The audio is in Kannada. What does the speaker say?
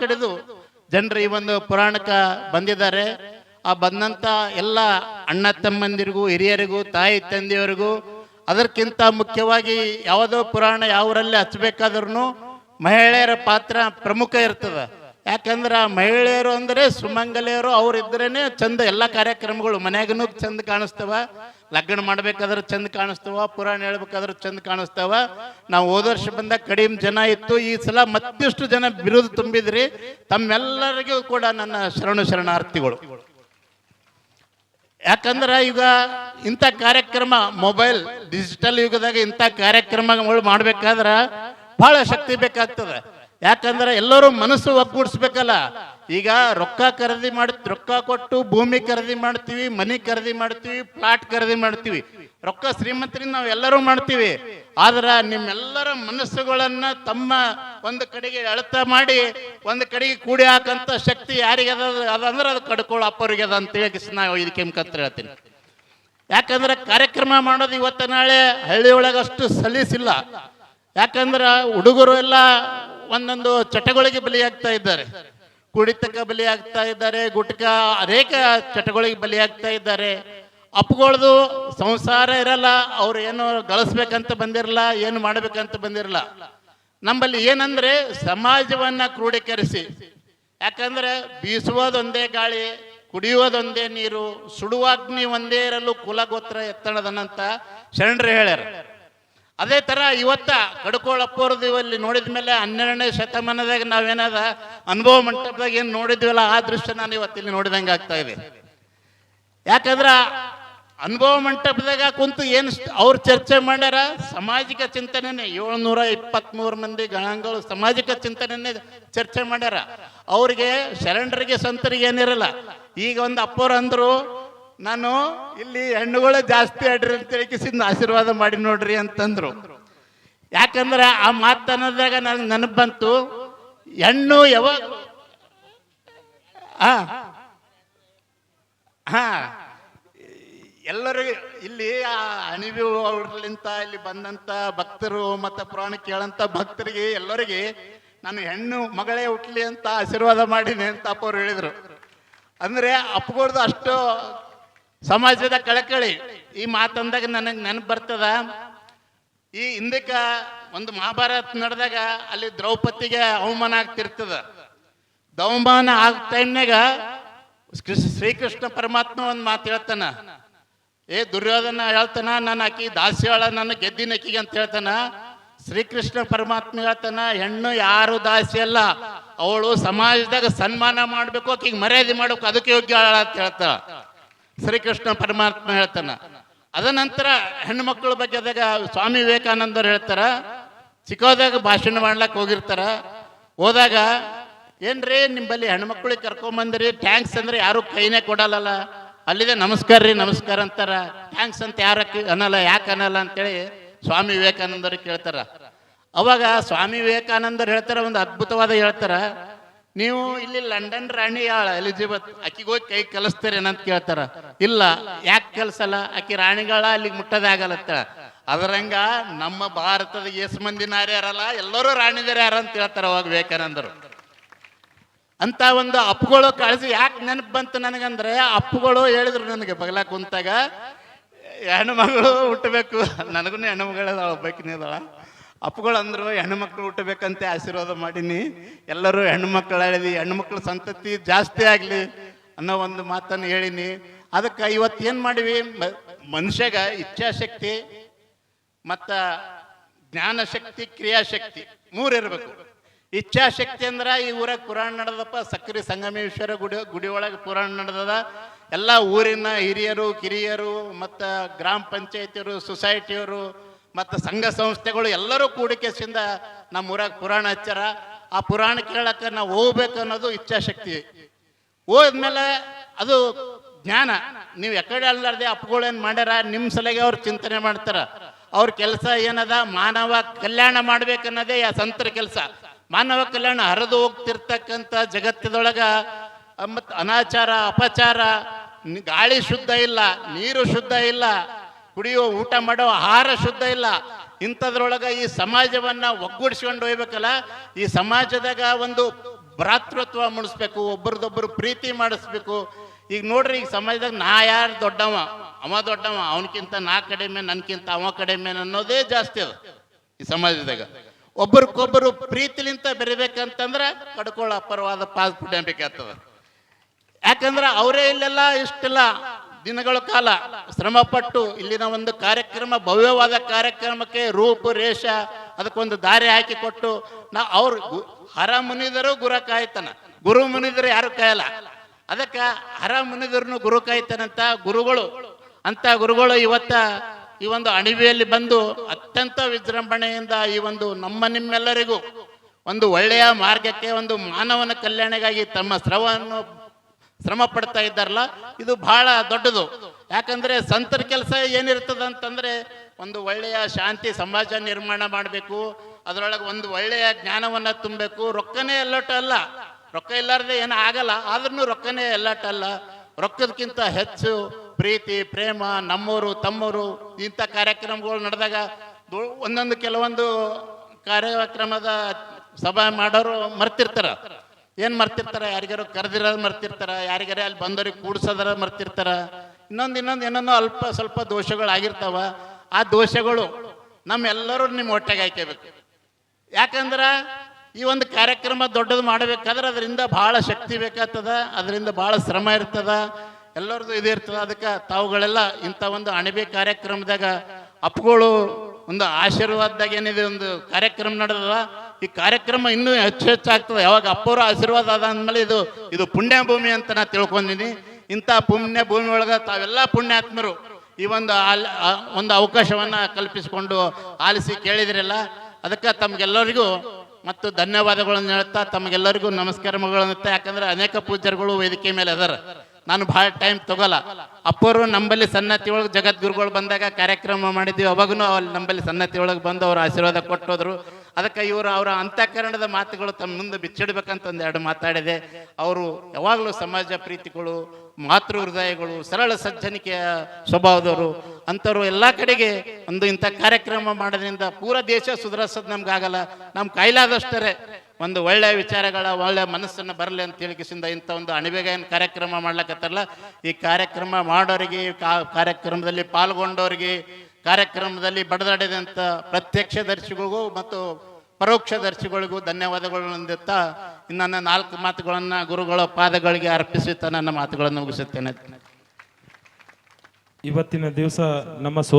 ಕಡೆದು ಜನರು ಈ ಒಂದು ಪುರಾಣಕ್ಕೆ ಬಂದಿದ್ದಾರೆ. ಆ ಬಂದಂತ ಎಲ್ಲ ಅಣ್ಣ ತಮ್ಮಂದಿರಿಗೂ, ಹಿರಿಯರಿಗೂ, ತಾಯಿ ತಂದೆಯವರಿಗೂ, ಅದಕ್ಕಿಂತ ಮುಖ್ಯವಾಗಿ ಯಾವುದೋ ಪುರಾಣ ಯಾವರಲ್ಲಿ ಹಚ್ಚಬೇಕಾದ್ರೂ ಮಹಿಳೆಯರ ಪಾತ್ರ ಪ್ರಮುಖ ಇರ್ತದೆ. ಯಾಕಂದ್ರೆ ಮಹಿಳೆಯರು ಅಂದರೆ ಸುಮಂಗಲೆಯರು, ಅವ್ರಿದ್ರೇನೆ ಚಂದ ಎಲ್ಲ ಕಾರ್ಯಕ್ರಮಗಳು. ಮನ್ಯಾಗನು ಚಂದ ಕಾಣಿಸ್ತವ. ಲಗ್ನ ಮಾಡ್ಬೇಕಾದ್ರೆ ಚಂದ ಕಾಣಿಸ್ತವ. ಪುರಾಣ ಹೇಳ್ಬೇಕಾದ್ರೆ ಚಂದ ಕಾಣಿಸ್ತವ. ನಾವು ಹೋದ ವರ್ಷ ಬಂದಾಗ ಕಡಿಮೆ ಜನ ಇತ್ತು. ಈ ಸಲ ಮತ್ತಿಷ್ಟು ಜನ ಬಿರುದು ತುಂಬಿದ್ರಿ. ತಮ್ಮೆಲ್ಲರಿಗೂ ಕೂಡ ನನ್ನ ಶರಣು ಶರಣಾರ್ಥಿಗಳು. ಯಾಕಂದ್ರೆ ಈಗ ಇಂಥ ಕಾರ್ಯಕ್ರಮ ಮೊಬೈಲ್, ಡಿಜಿಟಲ್ ಯುಗದಾಗ ಇಂಥ ಕಾರ್ಯಕ್ರಮಗಳು ಮಾಡ್ಬೇಕಾದ್ರೆ ಬಹಳ ಶಕ್ತಿ ಬೇಕಾಗ್ತದೆ. ಯಾಕಂದ್ರೆ ಎಲ್ಲರೂ ಮನಸ್ಸು ಒಗ್ಗೂಡಿಸ್ಬೇಕಲ್ಲ. ಈಗ ರೊಕ್ಕ ಖರೀದಿ ಮಾಡಿ ರೊಕ್ಕ ಕೊಟ್ಟು ಭೂಮಿ ಖರೀದಿ ಮಾಡ್ತೀವಿ, ಮನಿ ಖರೀದಿ ಮಾಡ್ತೀವಿ ಪ್ಲಾಟ್ ಖರೀದಿ ಮಾಡ್ತೀವಿ. ರೊಕ್ಕ ಶ್ರೀಮಂತರಿಂದ ನಾವು ಎಲ್ಲರೂ ಮಾಡ್ತೀವಿ. ಆದ್ರೆ ನಿಮ್ಮೆಲ್ಲರ ಮನಸ್ಸುಗಳನ್ನ ತಮ್ಮ ಒಂದು ಕಡೆಗೆ ಅಳತ ಮಾಡಿ, ಒಂದು ಕಡೆಗೆ ಕೂಡಿ ಹಾಕಂತ ಶಕ್ತಿ ಯಾರಿಗೆ ಅದ ಅದಂದ್ರೆ ಅದು ಕಡ್ಕೊಳ್ಳೋ ಅಪ್ಪರಿಗೆ ಅದ ಅಂತ ಹೇಳಿ ನಾವು ಇದಕ್ಕೆ ಕತ್ರ ಹೇಳ್ತೀನಿ. ಯಾಕಂದ್ರೆ ಕಾರ್ಯಕ್ರಮ ಮಾಡೋದು ಇವತ್ತು ನಾಳೆ ಹಳ್ಳಿ ಒಳಗೆ ಅಷ್ಟು ಸಲೀಸಿಲ್ಲ. ಯಾಕಂದ್ರೆ ಹುಡುಗರು ಎಲ್ಲ ಒಂದೊಂದು ಚಟಗಳಿಗೆ ಬಲಿಯಾಗ್ತಾ ಇದ್ದಾರೆ. ಕುಡಿತಕ್ಕೆ ಬಲಿಯಾಗ್ತಾ ಇದ್ದಾರೆ, ಗುಟ್ಕ ಅನೇಕ ಚಟಗಳಿಗೆ ಬಲಿಯಾಗ್ತಾ ಇದ್ದಾರೆ. ಅಪ್ಪುಗಳದು ಸಂಸಾರ ಇರಲ್ಲ, ಅವ್ರು ಏನು ಗಳಿಸ್ಬೇಕಂತ ಬಂದಿರಲ್ಲ, ಏನು ಮಾಡ್ಬೇಕಂತ ಬಂದಿರಲ್ಲ. ನಮ್ಮಲ್ಲಿ ಏನಂದ್ರೆ ಸಮಾಜವನ್ನ ಕ್ರೋಢೀಕರಿಸಿ, ಯಾಕಂದ್ರೆ ಬೀಸುವುದೊಂದೇ ಗಾಳಿ, ಕುಡಿಯುವುದೊಂದೇ ನೀರು ಸುಡುವಾಗ್ನಿ ಒಂದೇ ಇರಲು ಕುಲಗೋತ್ರ ಎತ್ತಣದನಂತ ಶರಣರು ಹೇಳ್ಯಾರ. ಅದೇ ಥರ ಇವತ್ತ ಕಡ್ಕೋಳಪ್ಪವ್ರದ್ದು ಇವಲ್ಲಿ ನೋಡಿದ ಮೇಲೆ ಹನ್ನೆರಡನೇ ಶತಮಾನದಾಗ ನಾವೇನದ ಅನುಭವ ಮಂಟಪದಾಗ ಏನು ನೋಡಿದ್ವಲ್ಲ, ಆ ದೃಶ್ಯ ನಾನು ಇವತ್ತಿಲ್ಲಿ ನೋಡಿದಂಗೆ ಆಗ್ತಾ ಇದೆ. ಯಾಕಂದ್ರೆ ಅನುಭವ ಮಂಟಪದಾಗ ಕುಂತು ಏನು ಅವ್ರು ಚರ್ಚೆ ಮಾಡ್ಯಾರ? ಸಾಮಾಜಿಕ ಚಿಂತನೆನೆ. ಏಳ್ನೂರ ಇಪ್ಪತ್ತ್ಮೂರು ಮಂದಿ ಗಣಾಂಗಗಳು ಸಾಮಾಜಿಕ ಚಿಂತನೆನೆ ಚರ್ಚೆ ಮಾಡ್ಯಾರ. ಅವ್ರಿಗೆ ಶರಣರಿಗೆ ಸಂತರಿಗೆ ಏನಿರಲ್ಲ. ಈಗ ಒಂದು ಅಪ್ಪವ್ರು ಅಂದ್ರು ನಾನು ಇಲ್ಲಿ ಹೆಣ್ಣುಗಳು ಜಾಸ್ತಿ ಆಡ್ರಿ ಅಂತ ಹೇಳಿಕಿಸಿಂದ ಆಶೀರ್ವಾದ ಮಾಡಿ ನೋಡ್ರಿ ಅಂತಂದ್ರು. ಯಾಕಂದ್ರೆ ಆ ಮಾತನ್ನದಾಗ ನನಗೆ ನೆನಪು ಬಂತು, ಹೆಣ್ಣು ಯಾವಾಗ ಹಾ ಎಲ್ಲರೂ ಇಲ್ಲಿ ಆ ಅಣಿವಿ ಅವ್ರಲಿಂತ ಇಲ್ಲಿ ಬಂದಂತ ಭಕ್ತರು ಮತ್ತು ಪುರಾಣ ಕೇಳಂತ ಭಕ್ತರಿಗೆ ಎಲ್ಲರಿಗೆ ನಾನು ಹೆಣ್ಣು ಮಗಳೇ ಹುಟ್ಲಿ ಅಂತ ಆಶೀರ್ವಾದ ಮಾಡೀನಿ ಅಂತ ಅಪ್ಪ ಅವ್ರು ಹೇಳಿದ್ರು. ಅಂದ್ರೆ ಅಪ್ಪಗಳ್ದು ಅಷ್ಟು ಸಮಾಜದ ಕಳಕಳಿ. ಈ ಮಾತಂದಾಗ ನನಗೆ ನೆನಪು ಬರ್ತದ ಈ ಹಿಂದಕ್ಕೆ ಒಂದು ಮಹಾಭಾರತ ನಡೆದಾಗ ಅಲ್ಲಿ ದ್ರೌಪದಿಗೆ ಅವಮಾನ ಆಗ್ತಿರ್ತದ. ದವಮಾನ ಆಗ ಟೈಮ್ನಾಗ ಶ್ರೀಕೃಷ್ಣ ಪರಮಾತ್ಮ ಒಂದು ಮಾತು ಹೇಳ್ತಾನ, ಏ ದುರ್ಯೋಧನ ಹೇಳ್ತಾನ, ನನ್ನ ಆಕಿ ದಾಸಿಯಾಳ ನನ್ನ ಗೆದ್ದಿನ ಆಕಿಗೆ ಅಂತ ಹೇಳ್ತಾನ, ಶ್ರೀಕೃಷ್ಣ ಪರಮಾತ್ಮ ಹೇಳ್ತಾನ, ಹೆಣ್ಣು ಯಾರು ದಾಸಿ ಅಲ್ಲ, ಅವಳು ಸಮಾಜದಾಗ ಸನ್ಮಾನ ಮಾಡ್ಬೇಕು, ಆಕಿಗೆ ಮರ್ಯಾದೆ ಮಾಡ್ಬೇಕು, ಅದಕ್ಕೆ ಯೋಗ್ಯ ಅಂತ ಹೇಳ್ತಾಳ. ಶ್ರೀಕೃಷ್ಣ ಪರಮಾತ್ಮ ಹೇಳ್ತಾನ. ಅದ ನಂತರ ಹೆಣ್ಮಕ್ಳ ಬಗ್ಗೆ ಅದಾಗ ಸ್ವಾಮಿ ವಿವೇಕಾನಂದರು ಹೇಳ್ತಾರ. ಚಿಕ್ಕೋದಾಗ ಭಾಷಣ ಮಾಡ್ಲಕ್ಕೆ ಹೋಗಿರ್ತಾರ. ಹೋದಾಗ, ಏನ್ರಿ ನಿಂಬಲ್ಲಿ ಹೆಣ್ಮಕ್ಳಿಗೆ ಕರ್ಕೊಂಬಂದ್ರಿ ಥ್ಯಾಂಕ್ಸ್ ಅಂದ್ರೆ ಯಾರು ಕೈನೇ ಕೊಡಲ್ಲಲ್ಲ. ಅಲ್ಲಿದೆ, ನಮಸ್ಕಾರ ರೀ, ನಮಸ್ಕಾರ ಅಂತಾರ. ಥ್ಯಾಂಕ್ಸ್ ಅಂತ ಯಾರ ಅನ್ನಲ್ಲ, ಯಾಕೆ ಅನ್ನಲ್ಲ ಅಂತೇಳಿ ಸ್ವಾಮಿ ವಿವೇಕಾನಂದರು ಕೇಳ್ತಾರ. ಅವಾಗ ಸ್ವಾಮಿ ವಿವೇಕಾನಂದರು ಹೇಳ್ತಾರ, ಒಂದು ಅದ್ಭುತವಾದ ಹೇಳ್ತಾರ. ನೀವು ಇಲ್ಲಿ ಲಂಡನ್ ರಾಣಿ ಯಾಳ ಎಲಿಜಿಬತ್ ಆಕಿಗೆ ಹೋಗಿ ಕೈ ಕಲಿಸ್ತೀರಿ ಅಂತ ಕೇಳ್ತಾರ. ಇಲ್ಲ, ಯಾಕೆ ಕಲ್ಸಲ್ಲ? ಆಕಿ ರಾಣಿಗಳ ಅಲ್ಲಿಗೆ ಮುಟ್ಟದಾಗಲತ್ತ. ಅದರಂಗ ನಮ್ಮ ಭಾರತದ ಎಸ್ ಮಂದಿ ನಾರ್ಯಾರಲ್ಲ ಎಲ್ಲರೂ ರಾಣಿದರ ಯಾರ ಅಂತ ಹೇಳ್ತಾರ ಅವಾಗ ವಿವೇಕಾನಂದರು. ಅಂತ ಒಂದು ಅಪ್ಪುಗಳು ಕಳಿಸಿ, ಯಾಕೆ ನೆನಪು ಬಂತು ನನಗಂದ್ರೆ, ಅಪ್ಪುಗಳು ಹೇಳಿದ್ರು ನನಗೆ, ಬಗಲ ಕುಂತಾಗ, ಹೆಣ್ಣು ಮಗಳು ಹುಟ್ಟಬೇಕು, ನನಗೂ ಹೆಣ್ಣು ಮಗಳ ಒಬ್ಬಾಕಿನೇ ಅದಾಳ ಹೆಣ್ಮಕ್ಳು ಹುಟ್ಟಬೇಕಂತ ಆಶೀರ್ವಾದ ಮಾಡೀನಿ. ಎಲ್ಲರೂ ಹೇಳಿದಿ ಹೆಣ್ಣು ಮಕ್ಕಳ ಸಂತತಿ ಜಾಸ್ತಿ ಆಗಲಿ ಅನ್ನೋ ಒಂದು ಮಾತನ್ನು ಹೇಳಿನಿ. ಅದಕ್ಕೆ ಇವತ್ತು ಏನು ಮಾಡಿವಿ? ಮನುಷ್ಯಗ ಇಚ್ಛಾಶಕ್ತಿ ಮತ್ತು ಜ್ಞಾನಶಕ್ತಿ, ಕ್ರಿಯಾಶಕ್ತಿ ಮೂರು ಇರಬೇಕು. ಇಚ್ಛಾಶಕ್ತಿ ಅಂದ್ರೆ ಈ ಊರಾಗ ಪುರಾಣ ನಡೆದಪ್ಪ ಸಕ್ಕರೆ ಸಂಗಮೇಶ್ವರ ಗುಡಿ ಗುಡಿ ಒಳಗೆ ಪುರಾಣ ನಡೆದದ. ಎಲ್ಲ ಊರಿನ ಹಿರಿಯರು, ಕಿರಿಯರು ಮತ್ತು ಗ್ರಾಮ ಪಂಚಾಯತಿಯವರು, ಸೊಸೈಟಿಯವರು ಮತ್ತು ಸಂಘ ಸಂಸ್ಥೆಗಳು ಎಲ್ಲರೂ ಕೂಡಿಕೆಸಿಂದ ನಮ್ಮ ಊರಾಗ ಪುರಾಣ ಹಚ್ಚಾರ. ಆ ಪುರಾಣ ಕೇಳಕ್ಕೆ ನಾವು ಹೋಗ್ಬೇಕು ಅನ್ನೋದು ಇಚ್ಛಾಶಕ್ತಿ. ಹೋದ್ಮೇಲೆ ಅದು ಜ್ಞಾನ. ನೀವು ಎಕಡೆ ಅಲ್ಲಾರ್ದೆ ಅಪ್ಪಗಳೇನು ಮಾಡ್ಯಾರ ನಿಮ್ಮ ಸಲಗೆ ಅವ್ರು ಚಿಂತನೆ ಮಾಡ್ತಾರ. ಅವ್ರ ಕೆಲಸ ಏನದ? ಮಾನವ ಕಲ್ಯಾಣ ಮಾಡ್ಬೇಕನ್ನೋದೇ ಆ ಸಂತರ ಕೆಲಸ. ಮಾನವ ಕಲ್ಯಾಣ ಹರಿದು ಹೋಗ್ತಿರ್ತಕ್ಕಂಥ ಜಗತ್ತದೊಳಗ ಮತ್ತು ಅನಾಚಾರ, ಅಪಚಾರ ಗಾಳಿ ಶುದ್ಧ ಇಲ್ಲ, ನೀರು ಶುದ್ಧ ಇಲ್ಲ ಕುಡಿಯೋ ಊಟ ಮಾಡೋ ಆಹಾರ ಶುದ್ಧ ಇಲ್ಲ. ಇಂಥದ್ರೊಳಗೆ ಈ ಸಮಾಜವನ್ನ ಒಗ್ಗೂಡಿಸ್ಕೊಂಡು ಹೋಗ್ಬೇಕಲ್ಲ, ಈ ಸಮಾಜದಾಗ ಒಂದು ಭ್ರಾತೃತ್ವ ಮೂಡಿಸ್ಬೇಕು ಒಬ್ಬರದೊಬ್ಬರು ಪ್ರೀತಿ ಮಾಡಿಸ್ಬೇಕು. ಈಗ ನೋಡ್ರಿ ಈಗ ಸಮಾಜದಾಗ ನಾ ಯಾರು ದೊಡ್ಡವ? ಅವ ದೊಡ್ಡವ ಅವನಕ್ಕಿಂತ ನಾ ಕಡಿಮೆ, ನನ್ಕಿಂತ ಅವ ಕಡಿಮೆ ಅನ್ನೋದೇ ಜಾಸ್ತಿ ಅದ ಈ ಸಮಾಜದಾಗ. ಒಬ್ಬರಿಗೊಬ್ಬರು ಪ್ರೀತಿಲಿಂತ ಬೆರಿಬೇಕಂತಂದ್ರ ಕಡ್ಕೊಳ್ಳೋ ಅಪರವಾದ ಪಾಸ್ ಬೇಕಾಗ್ತದ ಯಾಕಂದ್ರೆ ಅವರೇ ಇಲ್ಲೆಲ್ಲ ಇಷ್ಟೆಲ್ಲ. ದಿನಗಳ ಕಾಲ ಶ್ರಮಪಟ್ಟು ಇಲ್ಲಿನ ಒಂದು ಕಾರ್ಯಕ್ರಮ, ಭವ್ಯವಾದ ಕಾರ್ಯಕ್ರಮಕ್ಕೆ ರೂಪು, ರೇಷ, ಅದಕ್ಕೊಂದು ದಾರಿ ಹಾಕಿ ಕೊಟ್ಟು ನಾ ಅವ್ರು ಹರ ಮುನಿದರು ಗುರ ಕಾಯ್ತಾನ. ಗುರು ಮುನಿದರು ಯಾರು ಕಾಯಲ್ಲ. ಅದಕ್ಕೆ ಹರ ಮುನಿದರ್ನು ಗುರು ಕಾಯ್ತಾನಂತ ಗುರುಗಳು. ಅಂತ ಗುರುಗಳು ಇವತ್ತ ಈ ಒಂದು ಅಣಿವೆಯಲ್ಲಿ ಬಂದು ಅತ್ಯಂತ ವಿಜೃಂಭಣೆಯಿಂದ ಈ ಒಂದು ನಮ್ಮ ನಿಮ್ಮೆಲ್ಲರಿಗೂ ಒಂದು ಒಳ್ಳೆಯ ಮಾರ್ಗಕ್ಕೆ, ಒಂದು ಮಾನವನ ಕಲ್ಯಾಣಕ್ಕಾಗಿ ತಮ್ಮ ಸ್ರವವನ್ನು ಶ್ರಮ ಪಡ್ತಾ ಇದ್ದಾರಲ್ಲ? ಇದು ಬಹಳ ದೊಡ್ಡದು. ಯಾಕಂದ್ರೆ ಸಂತರ ಕೆಲಸ ಏನಿರ್ತದ ಅಂತಂದ್ರೆ ಒಂದು ಒಳ್ಳೆಯ ಶಾಂತಿ ಸಮಾಜ ನಿರ್ಮಾಣ ಮಾಡಬೇಕು. ಅದರೊಳಗೆ ಒಂದು ಒಳ್ಳೆಯ ಜ್ಞಾನವನ್ನ ತುಂಬಬೇಕು. ರೊಕ್ಕನೇ ಎಲ್ಲಟ ಅಲ್ಲ. ರೊಕ್ಕ ಇಲ್ಲಾರ್ದೆ ಏನು ಆಗಲ್ಲ. ಆದ್ರೂ ರೊಕ್ಕನೇ ಎಲ್ಲಟ ಅಲ್ಲ. ರೊಕ್ಕದಕ್ಕಿಂತ ಹೆಚ್ಚು ಪ್ರೀತಿ, ಪ್ರೇಮ ನಮ್ಮವರು ತಮ್ಮವರು ಇಂಥ ಕಾರ್ಯಕ್ರಮಗಳು ನಡೆದಾಗ ಒಂದೊಂದು ಕೆಲವೊಂದು ಕಾರ್ಯಕ್ರಮದ ಸಭೆ ಮಾಡೋರು ಮರ್ತಿರ್ತಾರ. ಏನ್ ಮರ್ತಿರ್ತಾರ? ಯಾರಿಗಾರು ಕರೆದಿರೋದು ಮರ್ತಿರ್ತಾರ? ಯಾರಿಗಾರ ಅಲ್ಲಿ ಬಂದವ್ರಿಗೆ ಕೂಡ್ಸೋದ್ರ ಮರ್ತಿರ್ತಾರ? ಇನ್ನೊಂದು ಇನ್ನೊಂದು ಏನೇನೋ ಅಲ್ಪ ಸ್ವಲ್ಪ ದೋಷಗಳು ಆಗಿರ್ತಾವ ಆ ದೋಷಗಳು ನಮ್ಮೆಲ್ಲರೂ ನಿಮ್ಮ ಹೊಟ್ಟೆಗೆ ಹಾಕಬೇಕು ಯಾಕಂದ್ರೆ ಈ ಒಂದು ಕಾರ್ಯಕ್ರಮ ದೊಡ್ಡದು ಮಾಡಬೇಕಾದ್ರೆ ಅದರಿಂದ ಬಹಳ ಶಕ್ತಿ ಬೇಕಾಗ್ತದ, ಅದರಿಂದ ಬಹಳ ಶ್ರಮ ಇರ್ತದ, ಎಲ್ಲರದು ಇದು ಇರ್ತದ. ಅದಕ್ಕೆ ತಾವುಗಳೆಲ್ಲ ಇಂಥ ಒಂದು ಅಣಬೆ ಕಾರ್ಯಕ್ರಮದಾಗ ಅಪ್ಗಳು ಒಂದು ಆಶೀರ್ವಾದದಾಗ ಏನಿದೆ ಒಂದು ಕಾರ್ಯಕ್ರಮ ನಡೆದದ. ಈ ಕಾರ್ಯಕ್ರಮ ಇನ್ನೂ ಹೆಚ್ಚು ಹೆಚ್ಚಾಗ್ತದೆ. ಯಾವಾಗ ಅಪ್ಪವರ ಆಶೀರ್ವಾದ ಅದ ಅಂದ್ಮೇಲೆ ಇದು ಇದು ಪುಣ್ಯ ಭೂಮಿ ಅಂತ ನಾ ತಿಳ್ಕೊಂಡಿನಿ. ಇಂಥ ಪುಣ್ಯ ಭೂಮಿ ಒಳಗೆ ತಾವೆಲ್ಲ ಪುಣ್ಯಾತ್ಮರು. ಈ ಒಂದು ಆಲ್ ಒಂದು ಅವಕಾಶವನ್ನು ಕಲ್ಪಿಸಿಕೊಂಡು ಆಲಿಸಿ ಕೇಳಿದ್ರಲ್ಲ, ಅದಕ್ಕೆ ತಮಗೆಲ್ಲರಿಗೂ ಮತ್ತು ಧನ್ಯವಾದಗಳನ್ನು ಹೇಳ್ತಾ ತಮಗೆಲ್ಲರಿಗೂ ನಮಸ್ಕಾರಗಳನ್ನು ಯಾಕಂದ್ರೆ ಅನೇಕ ಪೂಜ್ಯರುಗಳು ವೇದಿಕೆ ಮೇಲೆ ಅದಾರ. ನಾನು ಭಾಳ ಟೈಮ್ ತಗೋಲ್ಲ. ಅಪ್ಪರು ನಂಬಲ್ಲಿ ಸನ್ನತಿ ಒಳಗೆ ಜಗದ್ಗುರುಗಳು ಬಂದಾಗ ಕಾರ್ಯಕ್ರಮ ಮಾಡಿದ್ವಿ. ಅವಾಗೂ ಅಲ್ಲಿ ನಂಬಲ್ಲಿ ಸನ್ನತಿ ಒಳಗೆ ಬಂದು ಅವರು ಆಶೀರ್ವಾದ ಕೊಟ್ಟೋದ್ರು. ಅದಕ್ಕೆ ಇವರು ಅವರ ಅಂತಃಕರಣದ ಮಾತುಗಳು ತಮ್ಮ ಮುಂದೆ ಬಿಚ್ಚಿಡ್ಬೇಕಂತ ಒಂದೆರಡು ಮಾತಾಡಿದೆ. ಅವರು ಯಾವಾಗಲೂ ಸಮಾಜ ಪ್ರೀತಿಗಳು, ಮಾತೃ ಹೃದಯಗಳು, ಸರಳ ಸಜ್ಜನಿಕೆಯ ಸ್ವಭಾವದವರು, ಅಂಥವ್ರು ಎಲ್ಲ ಕಡೆಗೆ ಒಂದು ಇಂಥ ಕಾರ್ಯಕ್ರಮ ಮಾಡೋದ್ರಿಂದ ಪೂರ ದೇಶ ಸುಧಾರಿಸೋದು ನಮ್ಗಾಗಲ್ಲ. ನಮ್ಮ ಕೈಲಾದಷ್ಟರೇ ಒಂದು ಒಳ್ಳೆಯ ವಿಚಾರಗಳ ಒಳ್ಳೆಯ ಮನಸ್ಸನ್ನು ಬರಲಿ ಅಂತ ಹೇಳಿಕಿಸಿಂದ ಇಂಥ ಒಂದು ಅಣಿಬೆಗಾಯನ ಕಾರ್ಯಕ್ರಮ ಮಾಡ್ಲಕತ್ತಾರಲ್ಲ. ಈ ಕಾರ್ಯಕ್ರಮ ಮಾಡೋರಿಗೆ ಕಾರ್ಯಕ್ರಮದಲ್ಲಿ ಪಾಲ್ಗೊಂಡವರಿಗೆ ಕಾರ್ಯಕ್ರಮದಲ್ಲಿ ಬಡದಾಡಿದಂಥ ಪ್ರತ್ಯಕ್ಷ ದರ್ಶಿಗಳಿಗೂ ಮತ್ತು ಪರೋಕ್ಷ ದರ್ಶಿಗಳಿಗೂ ಧನ್ಯವಾದಗಳನ್ನು ಹೊಂದುತ್ತಾ ನನ್ನ ನಾಲ್ಕು ಮಾತುಗಳನ್ನು ಗುರುಗಳ ಪಾದಗಳಿಗೆ ಅರ್ಪಿಸುತ್ತಾ ನನ್ನ ಮಾತುಗಳನ್ನು ಮುಗಿಸುತ್ತೇನೆ. ಇವತ್ತಿನ ದಿವಸ ನಮ್ಮ ಸೋ